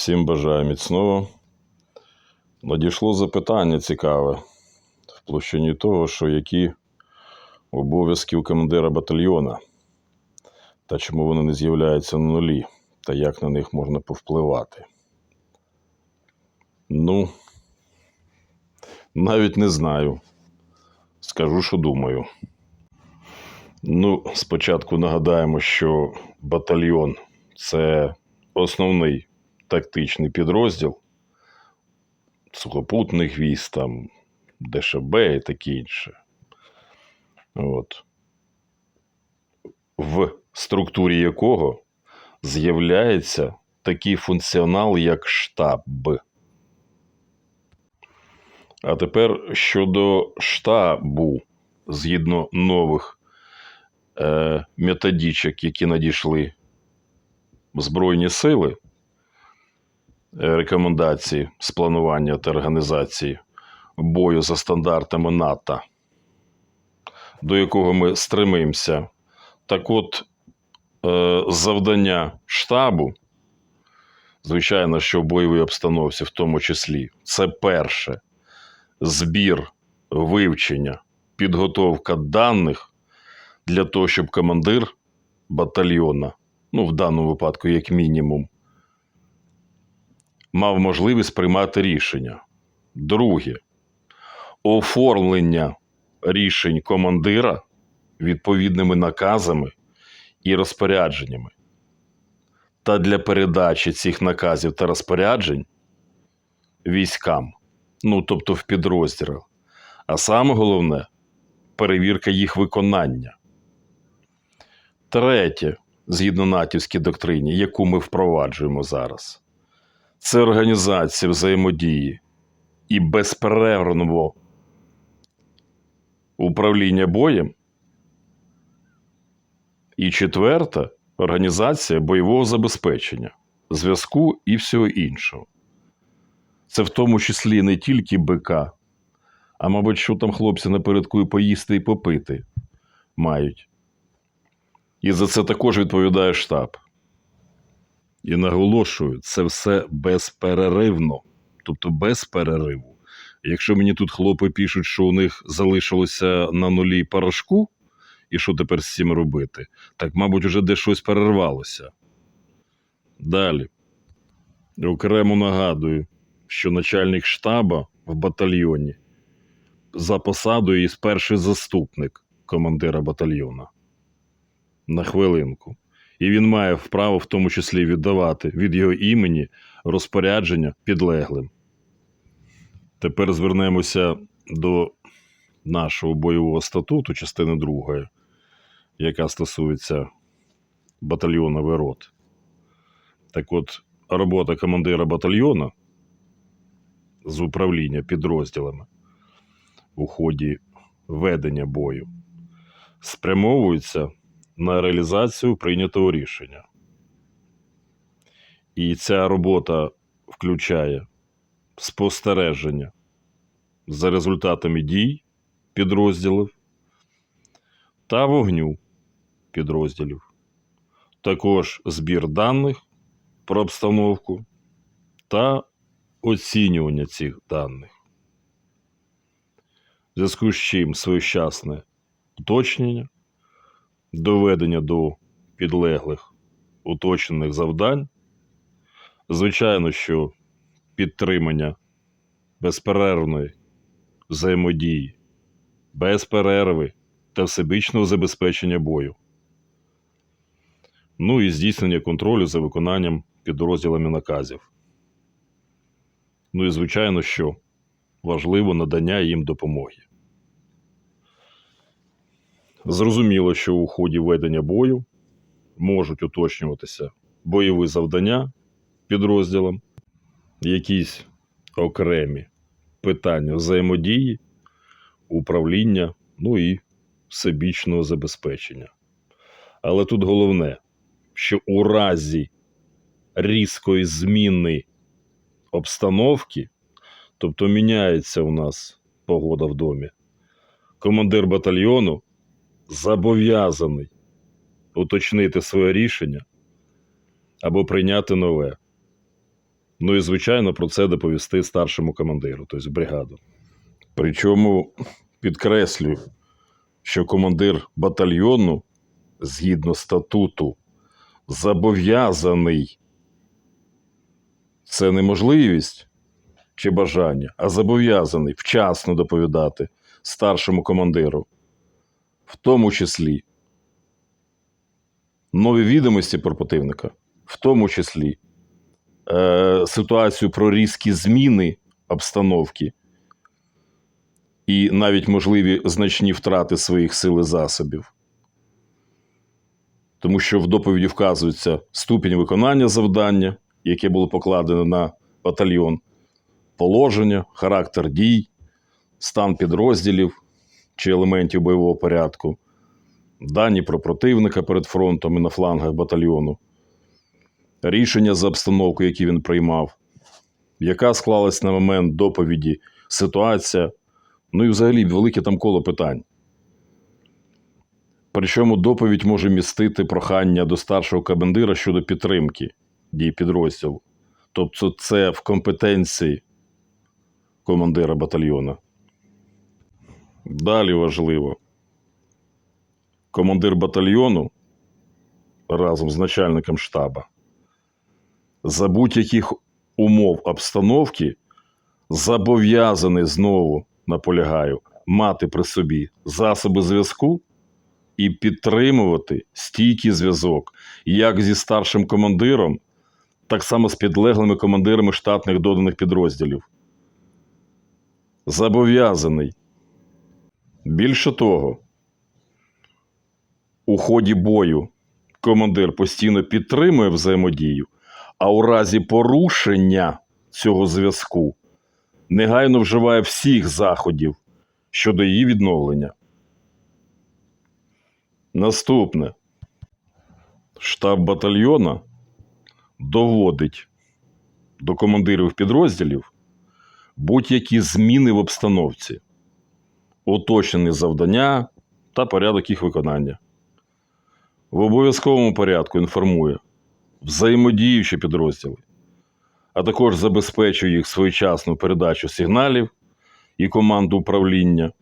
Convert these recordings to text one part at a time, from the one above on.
Всім бажаю міцного. Надійшло запитання цікаве в площині того, що які обов'язки у командира батальйона та чому вони не з'являються на нулі, та як на них можна повпливати. Ну, навіть не знаю. Скажу, що думаю. Ну, спочатку нагадаємо, що батальйон це основний тактичний підрозділ сухопутних військ, там, ДШБ і таке інше. От. В структурі якого з'являється такий функціонал, як штаб. А тепер щодо штабу, згідно нових е, методичок, які надійшли Збройні сили, рекомендації з планування та організації бою за стандартами НАТО, до якого ми стремимося. Так от, е, завдання штабу, звичайно, що в бойовій обстановці, в тому числі, це перше збір, вивчення, підготовка даних для того, щоб командир батальйона, ну, в даному випадку, як мінімум, мав можливість приймати рішення. Друге, оформлення рішень командира відповідними наказами і розпорядженнями. Та для передачі цих наказів та розпоряджень військам, ну тобто в підрозділах. А саме головне перевірка їх виконання. Третє, згідно натівській доктрині, яку ми впроваджуємо зараз, це організація взаємодії і безперервного управління боєм. І четверта організація бойового забезпечення, зв'язку і всього іншого. Це в тому числі не тільки БК, а мабуть, що там хлопці напередку і поїсти і попити мають. І за це також відповідає штаб. І наголошую, це все безперервно, тобто без перериву. Якщо мені тут хлопи пишуть, що у них залишилося на нулі порошку, і що тепер з цим робити, так, мабуть, вже де щось перервалося. Далі. Окремо нагадую, що начальник штаба в батальйоні за посадою є перший заступник командира батальйона. На хвилинку. І він має вправо в тому числі віддавати від його імені розпорядження підлеглим. Тепер звернемося до нашого бойового статуту, частини другої, яка стосується батальйону ВРОТ. Так от, робота командира батальйону з управління підрозділами у ході ведення бою спрямовується на реалізацію прийнятого рішення. І ця робота включає спостереження за результатами дій підрозділів та вогню підрозділів, також збір даних про обстановку та оцінювання цих даних. В зв'язку з чим своєчасне уточнення, доведення до підлеглих уточнених завдань, звичайно, що підтримання безперервної взаємодії, без перерви та всебічного забезпечення бою. Ну і здійснення контролю за виконанням підрозділами наказів. Ну і звичайно, що важливо надання їм допомоги. Зрозуміло, що у ході ведення бою можуть уточнюватися бойові завдання підрозділам, якісь окремі питання взаємодії, управління, ну і всебічного забезпечення. Але тут головне, що у разі різкої зміни обстановки, тобто міняється у нас погода в домі, командир батальйону зобов'язаний уточнити своє рішення або прийняти нове. Ну і, звичайно, про це доповісти старшому командиру, тобто бригаду. Причому підкреслюю, що командир батальйону, згідно статуту, зобов'язаний. Це не можливість чи бажання, а зобов'язаний вчасно доповідати старшому командиру, в тому числі. Нові відомості про противника, в тому числі. Е, ситуацію про різкі зміни обстановки. І навіть можливі значні втрати своїх сил і засобів. Тому що в доповіді вказується ступінь виконання завдання, яке було покладено на батальйон, положення, характер дій, стан підрозділів чи елементів бойового порядку, дані про противника перед фронтом і на флангах батальйону, рішення за обстановку, які він приймав, яка склалась на момент доповіді ситуація, ну і взагалі велике там коло питань. Причому доповідь може містити прохання до старшого командира щодо підтримки дій підрозділу. Тобто, це в компетенції командира батальйона. Далі важливо. Командир батальйону разом з начальником штаба за будь-яких умов обстановки зобов'язаний знову, наполягаю, мати при собі засоби зв'язку і підтримувати стійкий зв'язок як зі старшим командиром, так само з підлеглими командирами штатних доданих підрозділів. Зобов'язаний. Більше того, у ході бою командир постійно підтримує взаємодію, а у разі порушення цього зв'язку негайно вживає всіх заходів щодо її відновлення. Наступне. Штаб батальйона доводить до командирів підрозділів будь-які зміни в обстановці, уточнені завдання та порядок їх виконання. В обов'язковому порядку інформує взаємодіючі підрозділи, а також забезпечує їх своєчасну передачу сигналів і команду управління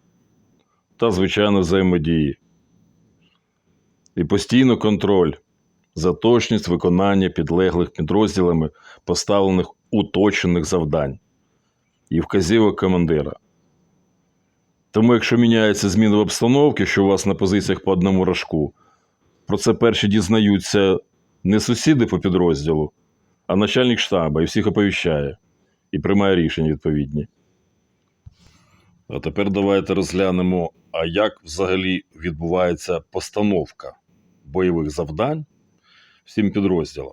та, звичайно, взаємодії і постійно контроль за точність виконання підлеглих підрозділами поставлених уточених завдань і вказівок командира. Тому, якщо міняється зміни в обстановці, що у вас на позиціях по одному рожку, про це перші дізнаються не сусіди по підрозділу, а начальник штабу і всіх оповіщає і приймає рішення відповідні. А тепер давайте розглянемо, а як взагалі відбувається постановка бойових завдань всім підрозділам.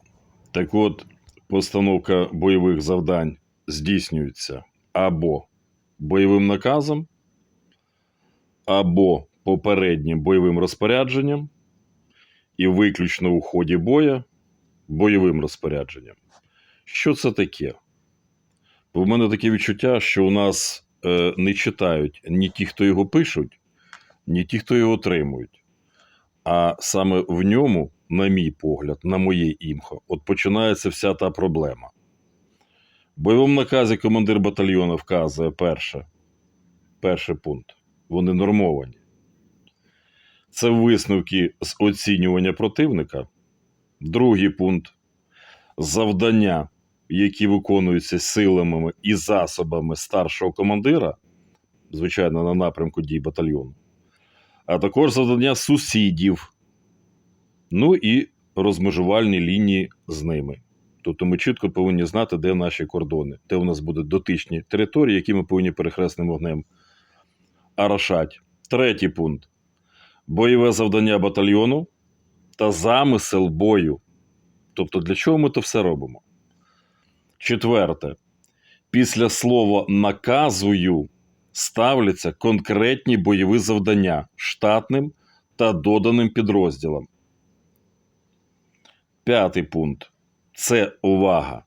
Так от, постановка бойових завдань здійснюється або бойовим наказом, або попереднім бойовим розпорядженням, і виключно у ході боя бойовим розпорядженням. Що це таке? Бо в мене таке відчуття, що у нас е, не читають ні ті, хто його пишуть, ні ті, хто його отримують. А саме в ньому, на мій погляд, на моє імхо, от починається вся та проблема. В бойовому наказі командир батальйону вказує перше, перший пункт. Вони нормовані. Це висновки з оцінювання противника. Другий пункт завдання, які виконуються силами і засобами старшого командира, звичайно, на напрямку дій батальйону, а також завдання сусідів, ну і розмежувальні лінії з ними. Тобто ми чітко повинні знати, де наші кордони, де у нас будуть дотичні території, які ми повинні перехресним вогнем арашать. Третій пункт бойове завдання батальйону та замисел бою. Тобто, для чого ми то все робимо? Четверте. Після слова наказую ставляться конкретні бойові завдання штатним та доданим підрозділам. П'ятий пункт. Це увага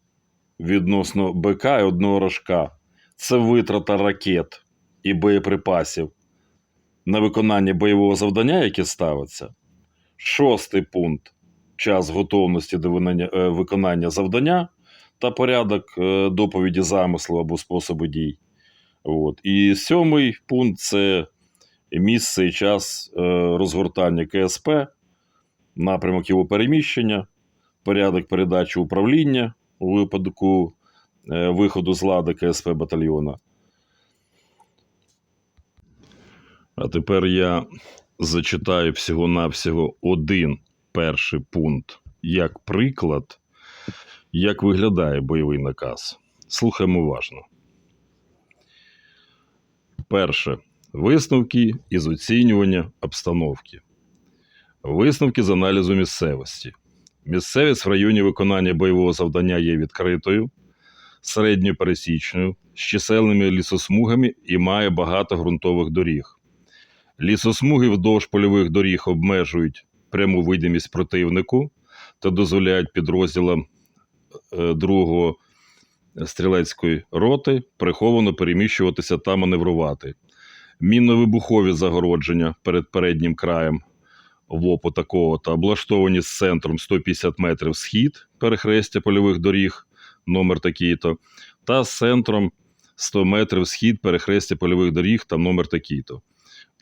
відносно БК і одного рожка. Це витрата ракет і боєприпасів на виконання бойового завдання, яке ставиться. Шостий пункт час готовності до виконання- е, завдання та порядок е, доповіді замислу або способу дій. От. І сьомий пункт це місце і час е, розгортання КСП, напрямок його переміщення, порядок передачі управління у випадку виходу з лади КСП батальйона. А тепер я зачитаю всього-навсього один перший пункт як приклад, як виглядає бойовий наказ. Слухаємо уважно. Перше. Висновки із оцінювання обстановки. Висновки з аналізу місцевості. Місцевість в районі виконання бойового завдання є відкритою, середньопересічною, з чисельними лісосмугами і має багато ґрунтових доріг. Лісосмуги вдовж польових доріг обмежують пряму видимість противнику та дозволяють підрозділам е, другого стрілецької роти приховано переміщуватися та маневрувати. Мінно-вибухові загородження перед переднім краєм ВОПу такого та облаштовані з центром 150 метрів схід перехрестя польових доріг, номер такий-то, та з центром 100 метрів схід перехрестя польових доріг та номер такий-то.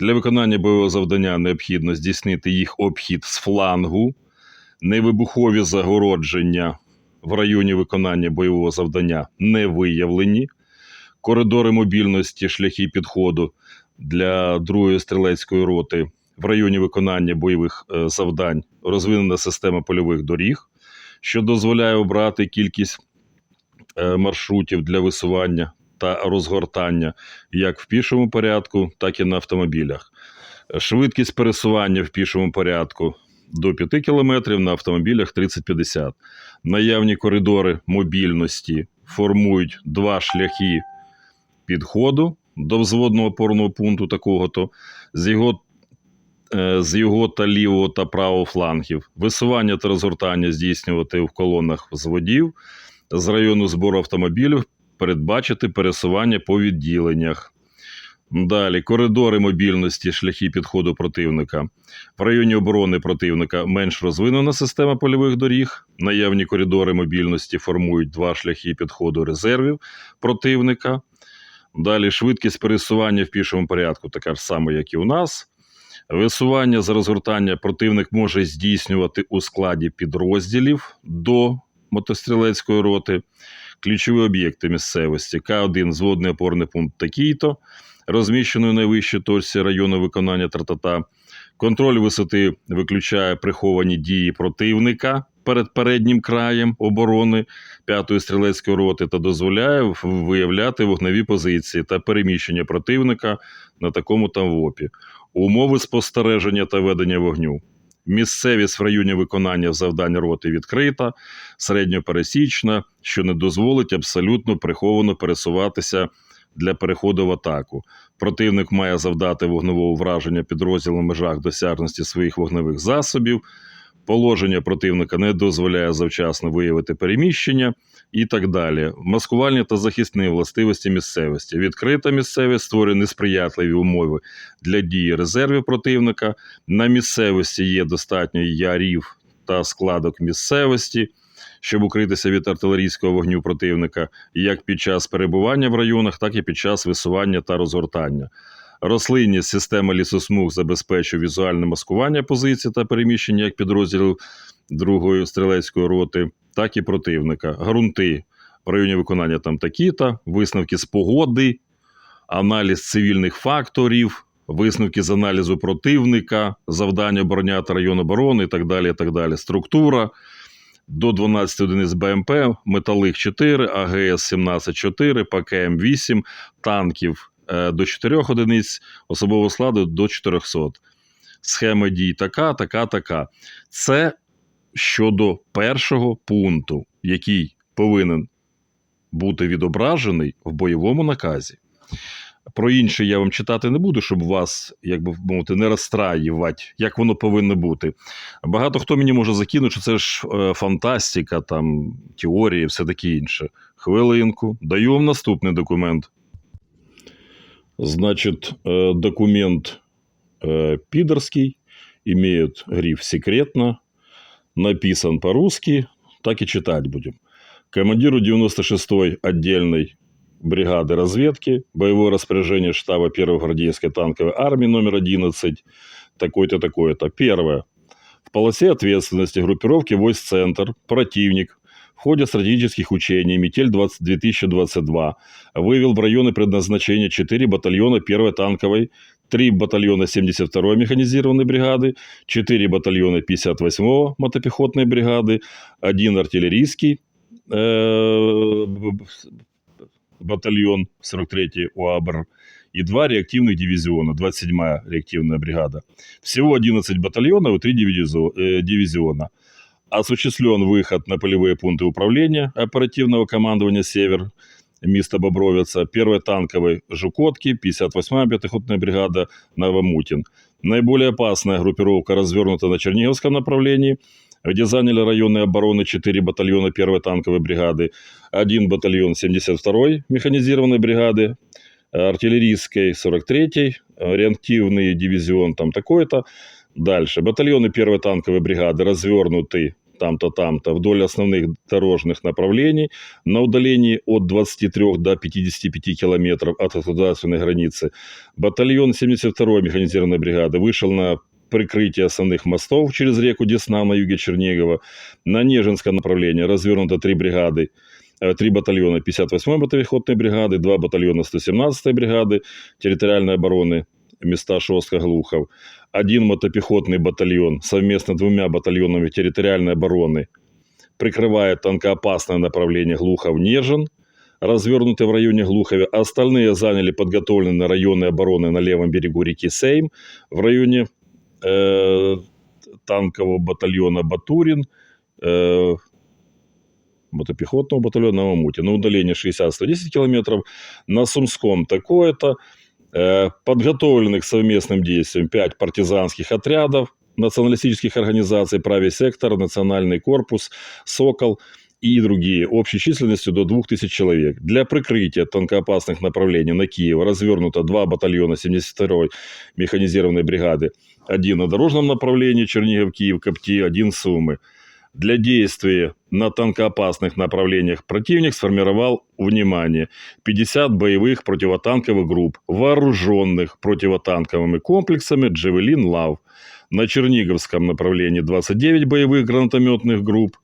Для виконання бойового завдання необхідно здійснити їх обхід з флангу, невибухові загородження в районі виконання бойового завдання не виявлені, коридори мобільності, шляхи підходу для другої стрілецької роти в районі виконання бойових е, завдань. Розвинена система польових доріг, що дозволяє обрати кількість е, маршрутів для висування та розгортання як в пішому порядку, так і на автомобілях. Швидкість пересування в пішому порядку до 5 км, на автомобілях 30-50. Наявні коридори мобільності формують два шляхи підходу до взводного опорного пункту такого-то з його, е, з його та лівого та правого флангів. Висування та розгортання здійснювати в колонах взводів з району збору автомобілів, передбачити пересування по відділеннях. Далі коридори мобільності, шляхи підходу противника. В районі оборони противника менш розвинена система польових доріг. Наявні коридори мобільності формують два шляхи підходу резервів противника. Далі швидкість пересування в пішому порядку, така ж сама, як і у нас. Висування за розгортання противник може здійснювати у складі підрозділів до мотострілецької роти. Ключові об'єкти місцевості К1 зводний опорний пункт такий-то, розміщений у найвищій точці району виконання тратата. Контроль висоти виключає приховані дії противника перед переднім краєм оборони 5-ї стрілецької роти та дозволяє виявляти вогневі позиції та переміщення противника на такому там ВОПі. Умови спостереження та ведення вогню. Місцевість в районі виконання завдань роти відкрита, середньопересічна, що не дозволить абсолютно приховано пересуватися для переходу в атаку. Противник має завдати вогневого враження підрозділу в межах досяжності своїх вогневих засобів. Положення противника не дозволяє завчасно виявити переміщення і так далі. Маскувальні та захисні властивості місцевості. Відкрита місцевість створює несприятливі умови для дії резервів противника. На місцевості є достатньо ярів та складок місцевості, щоб укритися від артилерійського вогню противника, як під час перебування в районах, так і під час висування та розгортання. Рослинність система лісосмуг забезпечує візуальне маскування позицій та переміщення як підрозділів другої стрілецької роти, так і противника. Грунти в районі виконання там такі-то, висновки з погоди, аналіз цивільних факторів, висновки з аналізу противника, завдання обороняти район оборони і так далі. І так далі. Структура до 12 одиниць БМП, металих 4, АГС 174, ПКМ 8, танків е, до 4 одиниць, особового складу до 400. Схема дій така, така, така. Це щодо першого пункту, який повинен бути відображений в бойовому наказі. Про інше я вам читати не буду, щоб вас, як би мовити, не розстраювати, як воно повинно бути. Багато хто мені може закинути, що це ж е, фантастика, там, теорії, все таке інше. Хвилинку, даю вам наступний документ. Значит, э, документ э, пидорский, имеет гриф «секретно», написан по-русски, так и читать будем. командиру 96-й отдельной бригады разведки, боевое распоряжение штаба 1-й гвардейской танковой армии номер 11, такой-то, такой-то. Первое. В полосе ответственности группировки войск «Центр» противник в ходе стратегических учений «Метель-2022» вывел в районы предназначения 4 батальона 1-й танковой, 3 батальона 72-й механизированной бригады, 4 батальона 58-го мотопехотной бригады, 1 артиллерийский э, батальон 43-й УАБР и 2 реактивных дивизиона, 27-я реактивная бригада. Всего 11 батальонов и 3 дивизио- э, дивизиона. Осуществлен выход на полевые пункты управления оперативного командования «Север», место Бобровица, 1 танковой «Жукотки», 58-я пехотная бригада «Новомутин». Наиболее опасная группировка развернута на Черниговском направлении, где заняли районы обороны 4 батальона 1 танковой бригады, 1 батальон 72-й механизированной бригады, артиллерийской 43-й, реактивный дивизион там такой-то. Дальше. Батальоны 1 танковой бригады развернуты там-то, там-то вдоль основных дорожных направлений на удалении от 23 до 55 километров от государственной границы. Батальон 72-й механизированной бригады вышел на прикрытие основных мостов через реку Десна на юге Чернигова. На Нежинском направлении развернуто три бригады, э, три батальона 58-й мотопехотной бригады, два батальона 117-й бригады территориальной обороны места Шостка, Глухов, один мотопехотный батальон совместно двумя батальонами территориальной обороны прикрывает танкоопасное направление Глухов-Нежин, развернутый в районе Глухове. Остальные заняли подготовленные районы обороны на левом берегу реки Сейм в районе э, танкового батальона Батурин, э, мотопехотного батальона Мамути на удалении 60-110 километров, на Сумском такое-то, подготовленных к совместным действиям 5 партизанских отрядов, националистических организаций «Правый сектор», «Национальный корпус», «Сокол» и другие, общей численностью до 2000 человек. Для прикрытия танкоопасных направлений на Киев развернуто два батальона 72-й механизированной бригады, один на дорожном направлении Чернигов-Киев, Копти, один Сумы. Для действия на танкоопасных направлениях противник сформировал, внимание, 50 боевых противотанковых групп, вооруженных противотанковыми комплексами «Джевелин Лав». На Черниговском направлении 29 боевых гранатометных групп,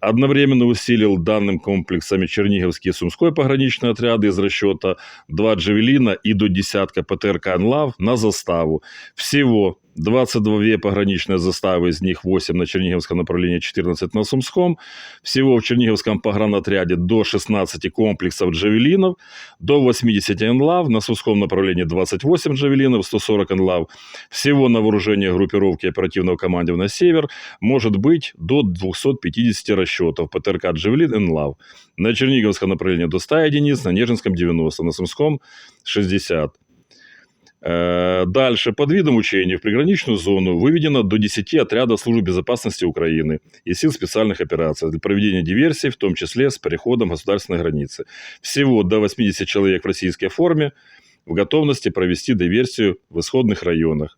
одновременно усилил данным комплексами Черниговский и Сумской пограничные отряды из расчета 2 «Джавелина» и до десятка ПТРК «Анлав» на заставу. Всего 22 пограничные заставы, из них 8 на Черниговском направлении, 14 на Сумском. Всего в Черниговском погранотряде до 16 комплексов «Джавелинов», до 80 «Анлав», на Сумском направлении 28 «Джавелинов», 140 «Анлав». Всего на вооружении группировки оперативного командования «Север» может быть до 250 расчетов ПТРК «Джавелин» «Энлав». На Черниговском направлении до 100 единиц, на Нежинском 90, на Сумском 60. Э, Дальше. Под видом учений в приграничную зону выведено до 10 отрядов службы безопасности Украины и сил специальных операций для проведения диверсий, в том числе с переходом государственной границы. Всего до 80 человек в российской форме в готовности провести диверсию в исходных районах.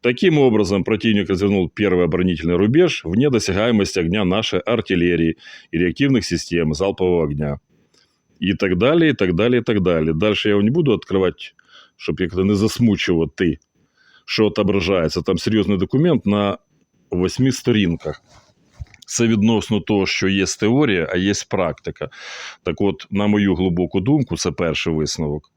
Таким образом, противник развернул первый оборонительный рубеж вне досягаемости огня нашей артиллерии и реактивных систем залпового огня. І так далі, і так далі, і так далі. Дальше я його не буду відкривати, щоб як-то не засмучувати, що отображається. Там серйозний документ на восьми сторінках. Це відносно того, що є теорія, а є практика. Так от, на мою глибоку думку, це перший висновок.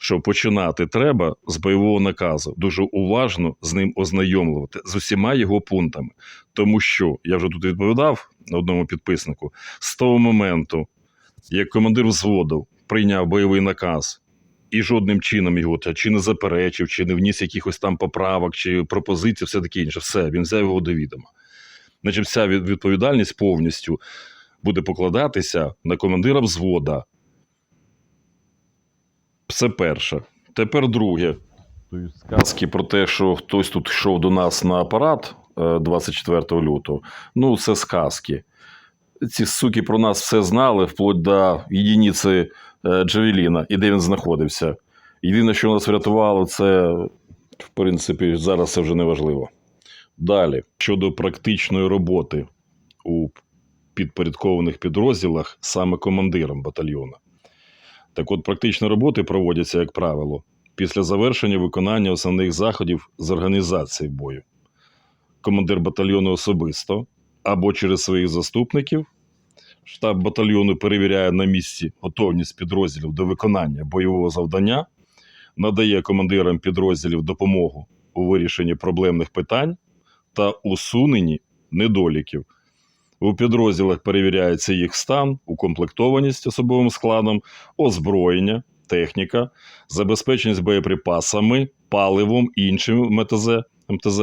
Що починати треба з бойового наказу, дуже уважно з ним ознайомлювати з усіма його пунктами. Тому що я вже тут відповідав на одному підписнику, з того моменту, як командир взводу прийняв бойовий наказ і жодним чином його чи не заперечив, чи не вніс якихось там поправок, чи пропозицій, все таке інше. Все, він взяв його до відома. Значить, вся відповідальність повністю буде покладатися на командира взвода. Це перше. Тепер друге. Сказки про те, що хтось тут йшов до нас на апарат е, 24 лютого. Ну, це сказки. Ці суки про нас все знали, вплоть до єдиниці е, Джавеліна і де він знаходився. Єдине, що нас врятувало, це, в принципі, зараз це вже не важливо. Далі, щодо практичної роботи у підпорядкованих підрозділах саме командиром батальйона. Так от, практичні роботи проводяться, як правило, після завершення виконання основних заходів з організації бою. Командир батальйону особисто або через своїх заступників. Штаб батальйону перевіряє на місці готовність підрозділів до виконання бойового завдання, надає командирам підрозділів допомогу у вирішенні проблемних питань та усуненні недоліків. У підрозділах перевіряється їх стан, укомплектованість особовим складом, озброєння, техніка, забезпеченість боєприпасами, паливом і іншим МТЗ, МТЗ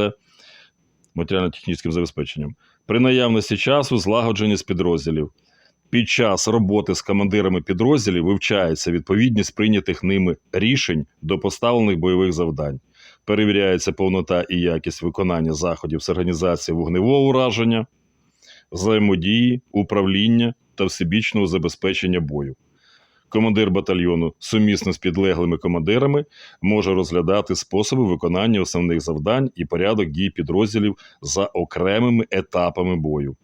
матеріально-технічним забезпеченням. При наявності часу злагодженість підрозділів. Під час роботи з командирами підрозділів вивчається відповідність прийнятих ними рішень до поставлених бойових завдань. Перевіряється повнота і якість виконання заходів з організації вогневого ураження, взаємодії, управління та всебічного забезпечення бою. Командир батальйону сумісно з підлеглими командирами може розглядати способи виконання основних завдань і порядок дій підрозділів за окремими етапами бою.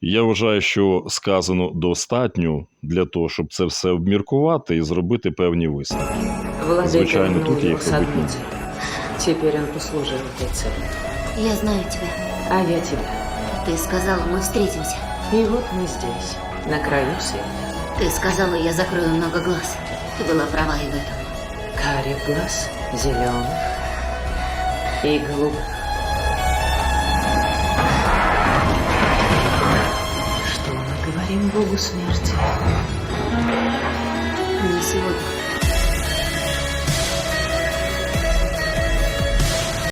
Я вважаю, що сказано достатньо для того, щоб це все обміркувати і зробити певні висновки. Владыка Звичайно, вернул тут я его их с одной обыкну. целью. Теперь он послужил этой цели. Я знаю тебя. А я тебя. Ты сказала, мы встретимся. И вот мы здесь, на краю света. Ты сказала, я закрою много глаз. Ты была права и в этом. Карих глаз, зеленых и голубых. Богу смерти? Не сегодня.